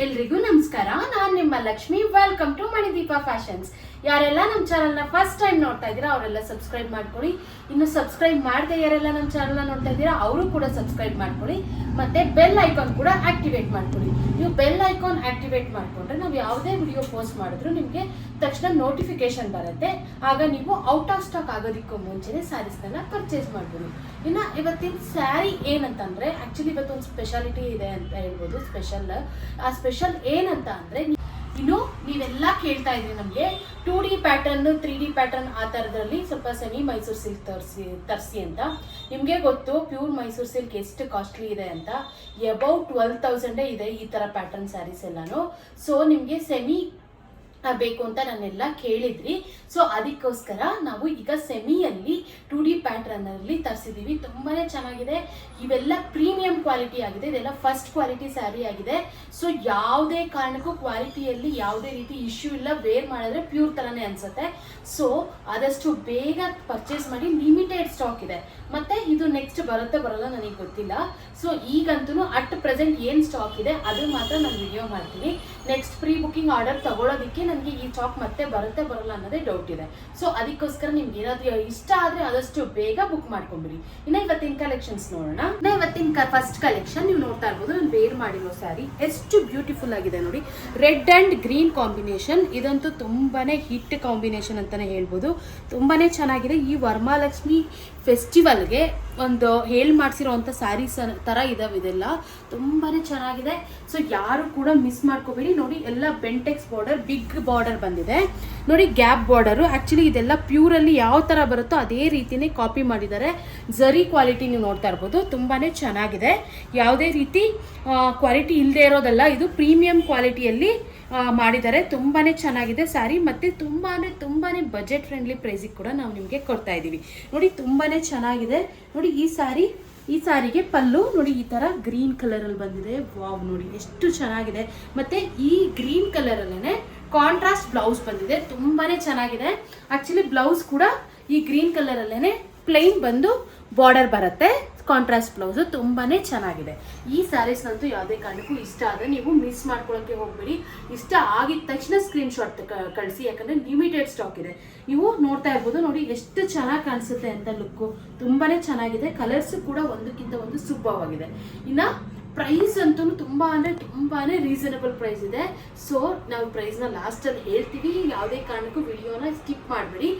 ಎಲ್ರಿಗೂ ನಮಸ್ಕಾರ. ನಾನು ನಿಮ್ಮ Lakshmi. Welcome to Manideepa fashions ಯಾರೆಲ್ಲ ನಮ್ಮ ಚಾನಲ್ನ ಫಸ್ಟ್ ಟೈಮ್ ನೋಡ್ತಾ ಇದ್ದೀರಾ, ಅವರೆಲ್ಲ ಸಬ್ಸ್ಕ್ರೈಬ್ ಮಾಡ್ಕೊಳ್ಳಿ. ಇನ್ನು ಸಬ್ಸ್ಕ್ರೈಬ್ ಮಾಡದೆ ಯಾರೆಲ್ಲ ನಮ್ಮ ಚಾನಲ್ನ ನೋಡ್ತಾ ಇದ್ದೀರಾ, ಅವರು ಕೂಡ ಸಬ್ಸ್ಕ್ರೈಬ್ ಮಾಡ್ಕೊಳ್ಳಿ. ಮತ್ತೆ ಬೆಲ್ ಐಕಾನ್ ಕೂಡ ಆಕ್ಟಿವೇಟ್ ಮಾಡ್ಕೊಳ್ಳಿ. ನೀವು ಬೆಲ್ ಐಕಾನ್ ಆಕ್ಟಿವೇಟ್ ಮಾಡ್ಕೊಂಡ್ರೆ ನಾವು ಯಾವುದೇ ವಿಡಿಯೋ ಪೋಸ್ಟ್ ಮಾಡಿದ್ರು ನಿಮಗೆ ತಕ್ಷಣ ನೋಟಿಫಿಕೇಶನ್ ಬರುತ್ತೆ. ಆಗ ನೀವು ಔಟ್ ಆಫ್ ಸ್ಟಾಕ್ ಆಗೋದಕ್ಕೂ ಮುಂಚೆನೆ ಸ್ಯಾರೀಸ್ನ ಪರ್ಚೇಸ್ ಮಾಡ್ಬೋದು. ಇನ್ನು ಇವತ್ತಿನ ಸ್ಯಾರಿ ಏನಂತಂದ್ರೆ ಆಕ್ಚುಲಿ ಇವತ್ತೊಂದು ಸ್ಪೆಷಾಲಿಟಿ ಇದೆ ಅಂತ ಹೇಳ್ಬೋದು. ಸ್ಪೆಷಲ್ ಆ ಸ್ಪೆಷಲ್ ಏನಂತ ಅಂದ್ರೆ ಇನ್ನು ನೀವೆಲ್ಲ ಕೇಳ್ತಾ ಇದ್ರಿ ನಮಗೆ two D pattern three D pattern ಆ ಥರದ್ರಲ್ಲಿ ಸ್ವಲ್ಪ ಸೆಮಿ ಮೈಸೂರು ಸಿಲ್ಕ್ ತರಿಸಿ ತರಿಸಿ ಅಂತ. ನಿಮಗೆ ಗೊತ್ತು ಪ್ಯೂರ್ ಮೈಸೂರು ಸಿಲ್ಕ್ ಎಷ್ಟು ಕಾಸ್ಟ್ಲಿ ಇದೆ ಅಂತ. ಅಬೌಟ್ ಟ್ವೆಲ್ ತೌಸಂಡೇ ಇದೆ ಈ ಥರ ಪ್ಯಾಟರ್ನ್ ಸ್ಯಾರೀಸ್ ಎಲ್ಲಾನು. ಸೊ ನಿಮಗೆ ಸೆಮಿ ಬೇಕು ಅಂತ ನಾನೆಲ್ಲ ಕೇಳಿದ್ರಿ. ಸೊ ಅದಕ್ಕೋಸ್ಕರ ನಾವು ಈಗ ಸೆಮಿಯಲ್ಲಿ ಟು ಡಿ ಪ್ಯಾಟ್ರನ್ನಲ್ಲಿ ತರಿಸಿದ್ದೀವಿ ತುಂಬಾನೇ ಚೆನ್ನಾಗಿದೆ. ಇವೆಲ್ಲ ಪ್ರೀಮಿಯಂ ಕ್ವಾಲಿಟಿ ಆಗಿದೆ. ಇದೆಲ್ಲ ಫಸ್ಟ್ ಕ್ವಾಲಿಟಿ ಸ್ಯಾರಿ ಆಗಿದೆ. ಸೊ ಯಾವುದೇ ಕಾರಣಕ್ಕೂ ಕ್ವಾಲಿಟಿಯಲ್ಲಿ ಯಾವುದೇ ರೀತಿ ಇಶ್ಯೂ ಇಲ್ಲ. ವೇರ್ ಮಾಡಿದ್ರೆ ಪ್ಯೂರ್ ಥರನೇ ಅನ್ಸುತ್ತೆ. ಸೊ ಆದಷ್ಟು ಬೇಗ ಪರ್ಚೇಸ್ ಮಾಡಿ ಲಿಮಿಟೆಡ್ ಸ್ಟಾಕ್ ಇದೆ. ಮತ್ತೆ ಇದು ನೆಕ್ಸ್ಟ್ ಬರುತ್ತೆ ಬರಲ್ಲ ನನಗೆ ಗೊತ್ತಿಲ್ಲ. ಸೊ ಈಗಂತೂ ಅಟ್ ಪ್ರೆಸೆಂಟ್ ಏನು ಸ್ಟಾಕ್ ಇದೆ, ಅದು ಮಾತ್ರ ನಾನು ವಿಡಿಯೋ ಮಾಡ್ತೀನಿ. ನೆಕ್ಸ್ಟ್ ಪ್ರೀ ಬುಕಿಂಗ್ ಆರ್ಡರ್ ತಗೊಳ್ಳೋದಕ್ಕೆ ನನಗೆ ಈ ಚಾಕ್ ಮತ್ತೆ ಬರುತ್ತೆ, ಬರಲ್ಲ ಅನ್ನೋದೇ ಡೌಟ್ ಇದೆ. ಸೊ ಅದಕ್ಕೋಸ್ಕರ ನಿಮ್ಗೆ ಏನಾದ್ರೂ ಇಷ್ಟ ಆದ್ರೆ ಆದಷ್ಟು ಬೇಗ ಬುಕ್ ಮಾಡ್ಕೊಂಬಿಡಿ. ಇನ್ನ ಇವತ್ತಿನ ಕಲೆಕ್ಷನ್ಸ್ ನೋಡೋಣ. ಇನ್ನು ಇವತ್ತಿನ ಫಸ್ಟ್ ಕಲೆಕ್ಷನ್ ನೀವು ನೋಡ್ತಾ ಇರ್ಬೋದು. ನಾನು ವೇರ್ ಮಾಡಿರೋ ಸ್ಯಾರಿ ಎಷ್ಟು ಬ್ಯೂಟಿಫುಲ್ ಆಗಿದೆ ನೋಡಿ. ರೆಡ್ ಅಂಡ್ ಗ್ರೀನ್ ಕಾಂಬಿನೇಷನ್ ಇದಂತೂ ತುಂಬಾನೇ ಹಿಟ್ ಕಾಂಬಿನೇಷನ್ ಅಂತಾನೆ ಹೇಳ್ಬೋದು. ತುಂಬಾನೇ ಚೆನ್ನಾಗಿದೆ. ಈ ವರಮಹಾಲಕ್ಷ್ಮಿ ಫೆಸ್ಟಿವಲ್ಗೆ ಒಂದು ಹೇಳ್ ಮಾಡಿಸಿರೋವಂಥ ಸ್ಯಾರೀಸ್ ಥರ ಇದಾವೆ ಇದೆಲ್ಲ. ತುಂಬಾ ಚೆನ್ನಾಗಿದೆ. ಸೊ ಯಾರು ಕೂಡ ಮಿಸ್ ಮಾಡ್ಕೋಬೇಡಿ. ನೋಡಿ, ಎಲ್ಲ ಬೆಂಟೆಕ್ಸ್ ಬಾರ್ಡರ್ ಬಿಗ್ ಬಾರ್ಡರ್ ಬಂದಿದೆ. ನೋಡಿ ಗ್ಯಾಪ್ ಬಾರ್ಡರು ಆ್ಯಕ್ಚುಲಿ ಇದೆಲ್ಲ ಪ್ಯೂರಲ್ಲಿ ಯಾವ ಥರ ಬರುತ್ತೋ ಅದೇ ರೀತಿಯೇ ಕಾಪಿ ಮಾಡಿದ್ದಾರೆ. ಜರಿ ಕ್ವಾಲಿಟಿ ನೀವು ನೋಡ್ತಾ ಇರ್ಬೋದು. ತುಂಬಾ ಚೆನ್ನಾಗಿದೆ. ಯಾವುದೇ ರೀತಿ ಕ್ವಾಲಿಟಿ ಇಲ್ಲದೆ ಇರೋದಲ್ಲ, ಇದು ಪ್ರೀಮಿಯಂ ಕ್ವಾಲಿಟಿಯಲ್ಲಿ ಮಾಡಿದ್ದಾರೆ. ತುಂಬಾ ಚೆನ್ನಾಗಿದೆ ಸ್ಯಾರಿ ಮತ್ತು ತುಂಬಾ ತುಂಬಾ ಬಜೆಟ್ ಫ್ರೆಂಡ್ಲಿ ಪ್ರೈಸಿಗೆ ಕೂಡ ನಾವು ನಿಮಗೆ ಕೊಡ್ತಾ ಇದ್ದೀವಿ ನೋಡಿ ತುಂಬಾನೇ ಚೆನ್ನಾಗಿದೆ. ನೋಡಿ, ಈ ಸಾರಿ, ಈ ಸಾರಿಗೆ ಪಲ್ಲು, ನೋಡಿ, ಈ ತರ ಗ್ರೀನ್ ಕಲರ್ ಅಲ್ಲಿ ಬಂದಿದೆ. ವಾವ್, ನೋಡಿ, ಎಷ್ಟು ಚೆನ್ನಾಗಿದೆ. ಮತ್ತೆ ಈ ಗ್ರೀನ್ ಕಲರ್ ಅಲ್ಲೇನೆ ಕಾಂಟ್ರಾಸ್ಟ್ ಬ್ಲೌಸ್ ಬಂದಿದೆ. ತುಂಬಾನೇ ಚೆನ್ನಾಗಿದೆ. ಆಕ್ಚುಲಿ ಬ್ಲೌಸ್ ಕೂಡ ಈ ಗ್ರೀನ್ ಕಲರ್ ಅಲ್ಲೇನೆ ಪ್ಲೈನ್ ಬಂದು ಬಾರ್ಡರ್ ಬರುತ್ತೆ. ಕಾಂಟ್ರಾಸ್ಟ್ ಬ್ಲೌಸು ತುಂಬಾನೇ ಚೆನ್ನಾಗಿದೆ. ಈ ಸ್ಯಾರೀಸ್ನಂತೂ ಯಾವುದೇ ಕಾರಣಕ್ಕೂ ಇಷ್ಟ ಆದರೆ ನೀವು ಮಿಸ್ ಮಾಡ್ಕೊಳ್ಳೋಕ್ಕೆ ಹೋಗಬೇಡಿ. ಇಷ್ಟ ಆಗಿದ ತಕ್ಷಣ ಸ್ಕ್ರೀನ್ ಶಾಟ್ ಕಳಿಸಿ. ಯಾಕಂದ್ರೆ ಲಿಮಿಟೆಡ್ ಸ್ಟಾಕ್ ಇದೆ. ನೀವು ನೋಡ್ತಾ ಇರ್ಬೋದು, ನೋಡಿ ಎಷ್ಟು ಚೆನ್ನಾಗಿ ಕಾಣಿಸುತ್ತೆ ಅಂತ ಲುಕ್ಕು ತುಂಬಾನೇ ಚೆನ್ನಾಗಿದೆ. ಕಲರ್ಸ್ ಕೂಡ ಒಂದಕ್ಕಿಂತ ಒಂದು ಸುಬ್ಬವಾಗಿದೆ ಇನ್ನ ಪ್ರೈಸ್ ಅಂತೂ ತುಂಬಾ ಅಂದ್ರೆ ತುಂಬಾನೇ ರೀಸನಬಲ್ ಪ್ರೈಸ್ ಇದೆ. ಸೊ ನಾವು ಪ್ರೈಸ್ನ ಲಾಸ್ಟಲ್ಲಿ ಹೇಳ್ತೀವಿ. ಯಾವುದೇ ಕಾರಣಕ್ಕೂ ವಿಡಿಯೋನ ಸ್ಕಿಪ್ ಮಾಡಬೇಡಿ.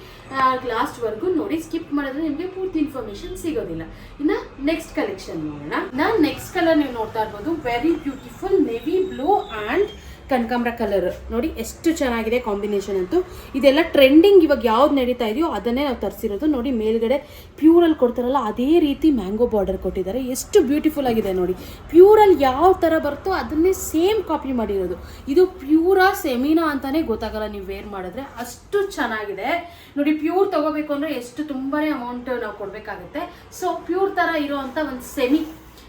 ಲಾಸ್ಟ್ವರೆಗೂ ನೋಡಿ ಸ್ಕಿಪ್ ಮಾಡಿದ್ರೆ ನಿಮಗೆ ಪೂರ್ತಿ ಇನ್ಫಾರ್ಮೇಶನ್ ಸಿಗೋದಿಲ್ಲ. ಇನ್ನು ನೆಕ್ಸ್ಟ್ ಕಲೆಕ್ಷನ್ ನೋಡೋಣ. ನಾನು ನೆಕ್ಸ್ಟ್ ಕಲರ್ ನೀವು ನೋಡ್ತಾ ಇರ್ಬೋದು. Very beautiful navy blue and ಕನಕಾಂಬ್ರ ಕಲರ್ ನೋಡಿ, ಎಷ್ಟು ಚೆನ್ನಾಗಿದೆ ಕಾಂಬಿನೇಷನ್ ಅಂತೂ. ಇದೆಲ್ಲ ಟ್ರೆಂಡಿಂಗ್ ಇವಾಗ ಯಾವ್ದು ನಡೀತಾ ಇದೆಯೋ ಅದನ್ನೇ ನಾವು ತರಿಸಿರೋದು. ನೋಡಿ, ಮೇಲ್ಗಡೆ ಪ್ಯೂರಲ್ಲಿ ಕೊಡ್ತಾರಲ್ಲ, ಅದೇ ರೀತಿ ಮ್ಯಾಂಗೋ ಬಾರ್ಡರ್ ಕೊಟ್ಟಿದ್ದಾರೆ. ಎಷ್ಟು ಬ್ಯೂಟಿಫುಲ್ ಆಗಿದೆ ನೋಡಿ. ಪ್ಯೂರಲ್ಲಿ ಯಾವ ಥರ ಬರುತ್ತೋ ಅದನ್ನೇ ಸೇಮ್ ಕಾಪಿ ಮಾಡಿರೋದು. ಇದು ಪ್ಯೂರಾ ಸೆಮಿನಾ ಅಂತಾನೆ ಗೊತ್ತಾಗಲ್ಲ ನೀವು ವೇರ್ ಮಾಡಿದ್ರೆ. ಅಷ್ಟು ಚೆನ್ನಾಗಿದೆ. ನೋಡಿ ಪ್ಯೂರ್ ತಗೋಬೇಕು ಅಂದರೆ ಎಷ್ಟು ತುಂಬಾನೇ ಅಮೌಂಟ್ ನಾವು ಕೊಡಬೇಕಾಗುತ್ತೆ. ಸೊ ಪ್ಯೂರ್ ಥರ ಇರೋವಂಥ ಒಂದು ಸೆಮಿ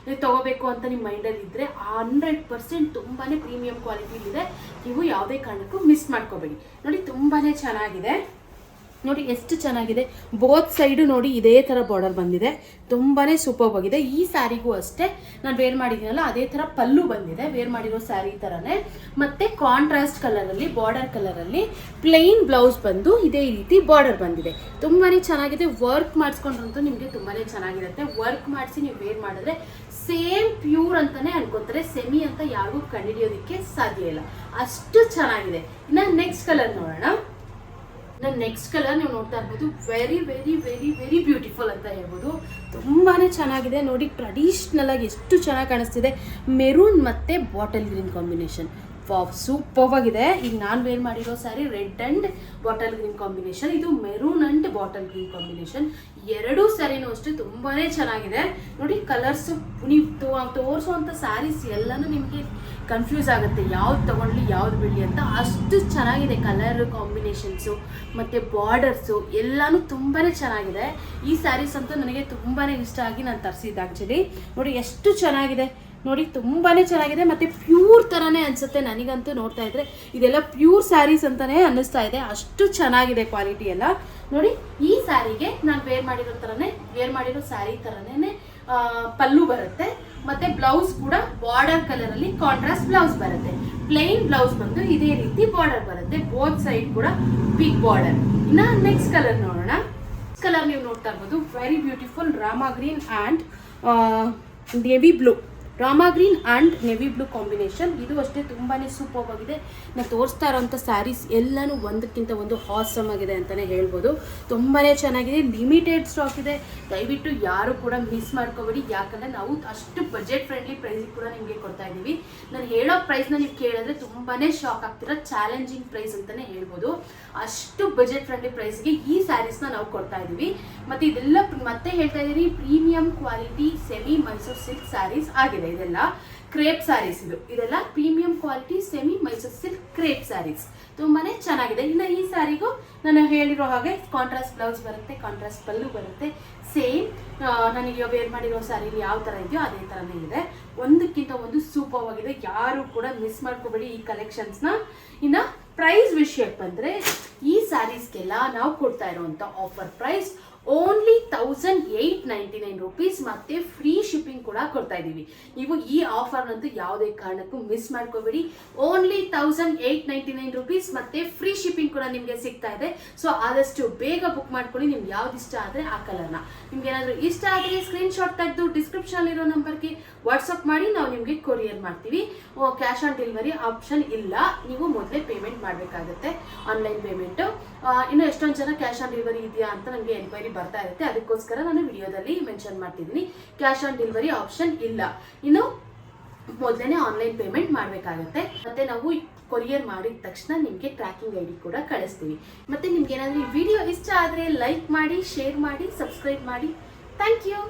ನೀವು ತಗೋಬೇಕು ಅಂತ ನಿಮ್ಮ ಮೈಂಡಲ್ಲಿ ಇದ್ದರೆ ಆ ಹಂಡ್ರೆಡ್ ಪರ್ಸೆಂಟ್ ತುಂಬಾ ಪ್ರೀಮಿಯಂ ಕ್ವಾಲಿಟಿಲಿದೆ ನೀವು ಯಾವುದೇ ಕಾರಣಕ್ಕೂ ಮಿಸ್ ಮಾಡ್ಕೋಬೇಡಿ. ನೋಡಿ ತುಂಬಾ ಚೆನ್ನಾಗಿದೆ. ನೋಡಿ ಎಷ್ಟು ಚೆನ್ನಾಗಿದೆ. ಬೋತ್ ಸೈಡು ನೋಡಿ ಇದೇ ಥರ ಬಾರ್ಡರ್ ಬಂದಿದೆ. ತುಂಬಾ ಸೂಪರ್ ಆಗಿದೆ. ಈ ಸ್ಯಾರಿಗೂ ಅಷ್ಟೇ. ನಾನು ವೇರ್ ಮಾಡಿದ್ದೀನಲ್ಲ, ಅದೇ ಥರ ಪಲ್ಲು ಬಂದಿದೆ. ವೇರ್ ಮಾಡಿರೋ ಸ್ಯಾರಿ ಥರನೇ. ಮತ್ತು ಕಾಂಟ್ರಾಸ್ಟ್ ಕಲರಲ್ಲಿ ಬಾರ್ಡರ್ ಕಲರಲ್ಲಿ ಪ್ಲೈನ್ ಬ್ಲೌಸ್ ಬಂದು ಇದೇ ರೀತಿ ಬಾರ್ಡರ್ ಬಂದಿದೆ. ತುಂಬಾ ಚೆನ್ನಾಗಿದೆ. ವರ್ಕ್ ಮಾಡಿಸ್ಕೊಂಡ್ರಂತೂ ನಿಮಗೆ ತುಂಬಾ ಚೆನ್ನಾಗಿರುತ್ತೆ. ವರ್ಕ್ ಮಾಡಿಸಿ ನೀವು ವೇರ್ ಮಾಡಿದ್ರೆ ಸೇಮ್ ಪ್ಯೂರ್ ಅಂತಾನೆ ಅನ್ಕೋತಾರೆ. ಸೆಮಿ ಅಂತ ಯಾರಿಗೂ ಕಂಡುಹಿಡಿಯೋದಕ್ಕೆ ಸಾಧ್ಯ ಇಲ್ಲ. ಅಷ್ಟು ಚೆನ್ನಾಗಿದೆ. ಇನ್ನು ನೆಕ್ಸ್ಟ್ ಕಲರ್ ನೋಡೋಣ. ನನ್ನ ನೆಕ್ಸ್ಟ್ ಕಲರ್ ನೀವು ನೋಡ್ತಾ ಇರ್ಬೋದು. Very very very very beautiful ಅಂತ ಹೇಳ್ಬೋದು. ತುಂಬಾ ಚೆನ್ನಾಗಿದೆ. ನೋಡಿ ಟ್ರೆಡಿಷ್ನಲ್ ಆಗಿ ಎಷ್ಟು ಚೆನ್ನಾಗಿ ಕಾಣಿಸ್ತಿದೆ. ಮೆರೂನ್ ಮತ್ತು ಬಾಟಲ್ ಗ್ರೀನ್ ಕಾಂಬಿನೇಷನ್ ಸೂಪರ್ ಆಗಿದೆ ಈಗ ನಾನು ವೇರ್ ಮಾಡಿರೋ sari red and bottle green combination ಇದು maroon and bottle green combination ಎರಡೂ ಸ್ಯಾರಿನೂ ಅಷ್ಟೇ ತುಂಬಾನೇ ಚೆನ್ನಾಗಿದೆ. ನೋಡಿ ಕಲರ್ಸ್ ನೀವು ತೋರಿಸುವಂಥ ಸ್ಯಾರೀಸ್ ಎಲ್ಲನೂ ನಿಮಗೆ ಕನ್ಫ್ಯೂಸ್ ಆಗುತ್ತೆ. ಯಾವ್ದು ತಗೊಳ್ಳಿ ಯಾವ್ದು ಬಿಡಲಿ ಅಂತ. ಅಷ್ಟು ಚೆನ್ನಾಗಿದೆ ಕಲರ್ ಕಾಂಬಿನೇಷನ್ಸು ಮತ್ತು ಬಾರ್ಡರ್ಸು ಎಲ್ಲನೂ ತುಂಬಾ ಚೆನ್ನಾಗಿದೆ. ಈ ಸ್ಯಾರೀಸ್ ಅಂತೂ ನನಗೆ ತುಂಬಾ ಇಷ್ಟ ಆಗಿ ನಾನು ತರಿಸಿದ್ದು ಆ್ಯಕ್ಚುಲಿ ನೋಡಿ, ಎಷ್ಟು ಚೆನ್ನಾಗಿದೆ. ನೋಡಿ ತುಂಬಾ ಚೆನ್ನಾಗಿದೆ. ಮತ್ತು ಪ್ಯೂರ್ ಥರನೇ ಅನಿಸುತ್ತೆ. ನನಗಂತೂ ನೋಡ್ತಾ ಇದ್ರೆ ಇದೆಲ್ಲ ಪ್ಯೂರ್ ಸ್ಯಾರೀಸ್ ಅಂತಲೇ ಅನ್ನಿಸ್ತಾ ಇದೆ. ಅಷ್ಟು ಚೆನ್ನಾಗಿದೆ ಕ್ವಾಲಿಟಿ ಎಲ್ಲ. ನೋಡಿ, ಈ ಸ್ಯಾರಿಗೆ ನಾನು ವೇರ್ ಮಾಡಿರೋ ಥರನೇ ವೇರ್ ಮಾಡಿರೋ ಸ್ಯಾರಿ ಥರನೇ ಪಲ್ಲು ಬರುತ್ತೆ. ಮತ್ತೆ ಬ್ಲೌಸ್ ಕೂಡ ಬಾರ್ಡರ್ ಕಲರ್ ಅಲ್ಲಿ ಕಾಂಟ್ರಾಸ್ಟ್ ಬ್ಲೌಸ್ ಬರುತ್ತೆ. ಪ್ಲೇನ್ ಬ್ಲೌಸ್ ಬಂದು ಇದೇ ರೀತಿ ಬಾರ್ಡರ್ ಬರುತ್ತೆ. ಬೋತ್ ಸೈಡ್ ಕೂಡ ಬಿಗ್ ಬಾರ್ಡರ್ ಇನ್ನ ನೆಕ್ಸ್ಟ್ ಕಲರ್ ನೋಡೋಣ. ಕಲರ್ ನೀವು ನೋಡ್ತಾ ಇರ್ಬೋದು. Very beautiful rama green and navy blue rama green and navy blue combination. ಇದು ಅಷ್ಟೇ ತುಂಬಾ ಸೂಪರ್ ಆಗಿದೆ. ನಾನು ತೋರಿಸ್ತಾ ಇರೋಂಥ ಸ್ಯಾರೀಸ್ ಎಲ್ಲನೂ ಒಂದಕ್ಕಿಂತ ಒಂದು ಹಾಸಮ್ ಆಗಿದೆ ಅಂತಲೇ ಹೇಳ್ಬೋದು. ತುಂಬಾ ಚೆನ್ನಾಗಿದೆ. ಲಿಮಿಟೆಡ್ ಸ್ಟಾಕ್ ಇದೆ. ದಯವಿಟ್ಟು ಯಾರು ಕೂಡ ಮಿಸ್ ಮಾಡ್ಕೋಬೇಡಿ. ಯಾಕಂದರೆ ನಾವು ಅಷ್ಟು ಬಜೆಟ್ ಫ್ರೆಂಡ್ಲಿ ಪ್ರೈಸಿಗೆ ಕೂಡ ನಿಮಗೆ ಕೊಡ್ತಾ ಇದ್ದೀವಿ. ನಾನು ಹೇಳೋ ಪ್ರೈಸ್ನ ನೀವು ಕೇಳಿದ್ರೆ ತುಂಬಾ ಶಾಕ್ ಆಗ್ತಿರೋ ಚಾಲೆಂಜಿಂಗ್ ಪ್ರೈಸ್ ಅಂತಲೇ ಹೇಳ್ಬೋದು. ಅಷ್ಟು ಬಜೆಟ್ ಫ್ರೆಂಡ್ಲಿ ಪ್ರೈಸ್ಗೆ ಈ ಸ್ಯಾರೀಸ್ನ ನಾವು ಕೊಡ್ತಾ ಇದ್ದೀವಿ. ಮತ್ತು ಇದೆಲ್ಲ ಮತ್ತೆ ಹೇಳ್ತಾ ಇದ್ದೀವಿ premium quality semi Mysore silk saris ಆಗಿದೆ. ಇದೆಲ್ಲ ಕ್ರೇಪ್ ಸ್ಯಾರೀಸ್ ಇದು. ಇದೆಲ್ಲ premium quality semi Mysore silk crepe saris ತುಂಬಾನೇ ಚೆನ್ನಾಗಿದೆ. ಇನ್ನು ಈ ಸ್ಯಾರಿಗೂ ನಾನು ಹೇಳಿರೋ ಹಾಗೆ ಕಾಂಟ್ರಾಸ್ಟ್ ಬ್ಲೌಸ್ ಬರುತ್ತೆ ಕಾಂಟ್ರಾಸ್ಟ್ ಪಲ್ಲು ಬರುತ್ತೆ. ಸೇಮ್ ನನಗೆ ವೇರ್ ಮಾಡಿರೋ ಸ್ಯಾರಿ ಯಾವ ಥರ ಇದೆಯೋ ಅದೇ ಥರನೇ ಇದೆ. ಒಂದಕ್ಕಿಂತ ಒಂದು ಸೂಪರ್ ಆಗಿದೆ. ಯಾರು ಕೂಡ ಮಿಸ್ ಮಾಡ್ಕೋಬೇಡಿ ಈ ಕಲೆಕ್ಷನ್ಸ್ನ ಇನ್ನು ಪ್ರೈಸ್ ವಿಷಯಕ್ಕೆ ಬಂದರೆ ಈ ಸ್ಯಾರೀಸ್ಗೆಲ್ಲ ನಾವು ಕೊಡ್ತಾ ಇರೋವಂಥ offer price only thousand eight ninety nine rupees ಮತ್ತೆ ಫ್ರೀ ಶಿಪ್ಪಿಂಗ್ ಕೂಡ ಕೊಡ್ತಾ ಇದ್ದೀವಿ. ನೀವು ಈ ಆಫರ್ನಂತೂ ಯಾವುದೇ ಕಾರಣಕ್ಕೂ ಮಿಸ್ ಮಾಡ್ಕೋಬೇಡಿ. Only thousand eight ninety nine rupees ಮತ್ತೆ ಫ್ರೀ ಶಿಪ್ಪಿಂಗ್ ಕೂಡ ನಿಮಗೆ ಸಿಗ್ತಾ ಇದೆ. ಸೊ ಆದಷ್ಟು ಬೇಗ ಬುಕ್ ಮಾಡ್ಕೊಳ್ಳಿ. ನಿಮ್ಗೆ ಯಾವ್ದು ಇಷ್ಟ ಆದರೆ ಆ ಕಲರ್ನ. ನಿಮ್ಗೆ ಏನಾದರೂ ಇಷ್ಟ ಆದರೆ ಸ್ಕ್ರೀನ್ಶಾಟ್ ತೆಗೆದು ಡಿಸ್ಕ್ರಿಪ್ಷನ್ ಇರೋ ನಂಬರ್ಗೆ ವಾಟ್ಸಪ್ ಮಾಡಿ. ನಾವು ನಿಮಗೆ ಕೊರಿಯರ್ ಮಾಡ್ತೀವಿ. ಕ್ಯಾಶ್ ಆನ್ ಡೆಲಿವರಿ ಆಪ್ಷನ್ ಇಲ್ಲ. ನೀವು ಮೊದಲೇ ಪೇಮೆಂಟ್ ಮಾಡಬೇಕಾಗುತ್ತೆ. ಆನ್ಲೈನ್ ಪೇಮೆಂಟು ಇನ್ನು ಎಷ್ಟೊಂದು ಜನ ಕ್ಯಾಶ್ ಆನ್ ಡೆಲಿವರಿ ಇದೆಯಾ ಅಂತ ನಮಗೆ ಎನ್ಕ್ವೈರಿ ಬರ್ತಾ ಇರುತ್ತೆ. ಅದಕ್ಕೋಸ್ಕರ ನಾನು ವಿಡಿಯೋದಲ್ಲಿ ಮೆನ್ಷನ್ ಮಾಡ್ತಿದ್ದೀನಿ. ಕ್ಯಾಶ್ ಆನ್ ಡೆಲಿವರಿ ಆಪ್ಷನ್ ಇಲ್ಲ. ಇನ್ನು ಮೊದಲೇ ಆನ್ಲೈನ್ ಪೇಮೆಂಟ್ ಮಾಡಬೇಕಾಗುತ್ತೆ. ಮತ್ತೆ ನಾವು ಕೊರಿಯರ್ ಮಾಡಿದ ತಕ್ಷಣ ನಿಮಗೆ ಟ್ರ್ಯಾಕಿಂಗ್ ಐ ಡಿ ಕೂಡ ಕಳಿಸ್ತೀವಿ. ಮತ್ತೆ ನಿಮ್ಗೆ ಏನಾದರೂ ವಿಡಿಯೋ ಇಷ್ಟ ಆದರೆ ಲೈಕ್ ಮಾಡಿ ಶೇರ್ ಮಾಡಿ ಸಬ್ಸ್ಕ್ರೈಬ್ ಮಾಡಿ. Thank you